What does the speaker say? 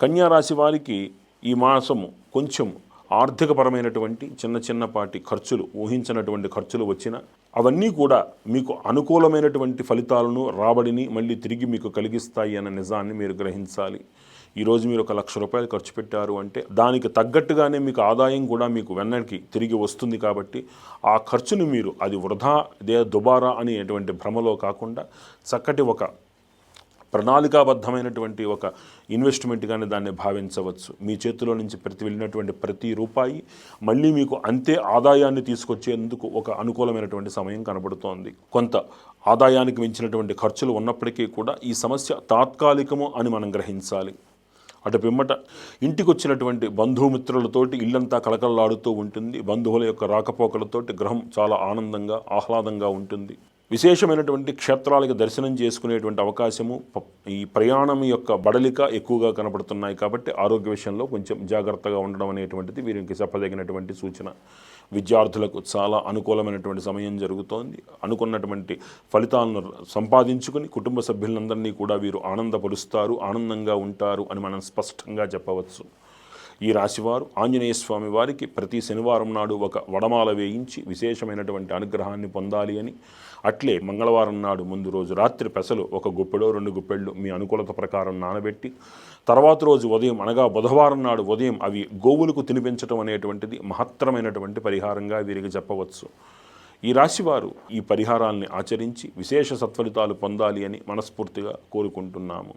కన్యా రాశి వారికి ఈ మాసము కొంచెం ఆర్థికపరమైనటువంటి చిన్న చిన్నపాటి ఖర్చులు ఊహించినటువంటి ఖర్చులు వచ్చిన అవన్నీ కూడా మీకు అనుకూలమైనటువంటి ఫలితాలను రాబడిని మళ్ళీ తిరిగి మీకు కలిగిస్తాయి అన్న నిజాన్ని మీరు గ్రహించాలి. ఈరోజు మీరు ఒక లక్ష రూపాయలు ఖర్చు పెట్టారు అంటే దానికి తగ్గట్టుగానే మీకు ఆదాయం కూడా మీకు వెన్నడికి తిరిగి వస్తుంది కాబట్టి ఆ ఖర్చును మీరు అది వృధా దే దుబారా అనేటువంటి భ్రమలో కాకుండా చక్కటి ఒక ప్రణాళికాబద్ధమైనటువంటి ఒక ఇన్వెస్ట్మెంట్గానే దాన్ని భావించవచ్చు. మీ చేతిలో నుంచి ప్రతి వెళ్ళినటువంటి ప్రతి రూపాయి మళ్ళీ మీకు అంతే ఆదాయాన్ని తీసుకొచ్చేందుకు ఒక అనుకూలమైనటువంటి సమయం కనబడుతోంది. కొంత ఆదాయానికి మించినటువంటి ఖర్చులు ఉన్నప్పటికీ కూడా ఈ సమస్య తాత్కాలికము అని మనం గ్రహించాలి. అటు పిమ్మట ఇంటికి వచ్చినటువంటి బంధుమిత్రులతోటి ఇల్లంతా కలకలలాడుతూ ఉంటుంది. బంధువుల యొక్క రాకపోకలతోటి గ్రహం చాలా ఆనందంగా ఆహ్లాదంగా ఉంటుంది. విశేషమైనటువంటి క్షేత్రాలకు దర్శనం చేసుకునేటువంటి అవకాశము ఈ ప్రయాణం యొక్క బడలిక ఎక్కువగా కనపడుతున్నాయి కాబట్టి ఆరోగ్య విషయంలో కొంచెం జాగ్రత్తగా ఉండడం అనేటువంటిది వీరికి చెప్పదగినటువంటి సూచన. విద్యార్థులకు చాలా అనుకూలమైనటువంటి సమయం జరుగుతోంది. అనుకున్నటువంటి ఫలితాలను సంపాదించుకుని కుటుంబ సభ్యులందరినీ కూడా వీరు ఆనందపరుస్తారు ఆనందంగా ఉంటారు అని మనం స్పష్టంగా చెప్పవచ్చు. ఈ రాశివారు ఆంజనేయ స్వామి వారికి ప్రతి శనివారం నాడు ఒక వడమాల వేయించి విశేషమైనటువంటి అనుగ్రహాన్ని పొందాలి అని. అట్లే మంగళవారం నాడు ముందు రోజు రాత్రి పెసలు ఒక గుప్పెడో రెండు గుప్పెళ్ళు మీ అనుకూలత ప్రకారం నానబెట్టి తర్వాత రోజు ఉదయం అనగా బుధవారం నాడు ఉదయం అవి గోవులకు తినిపించడం అనేటువంటిది మహత్తరమైనటువంటి పరిహారంగా వీరికి చెప్పవచ్చు. ఈ రాశివారు ఈ పరిహారాల్ని ఆచరించి విశేష సత్ఫలితాలు పొందాలి అని మనస్ఫూర్తిగా కోరుకుంటున్నాము.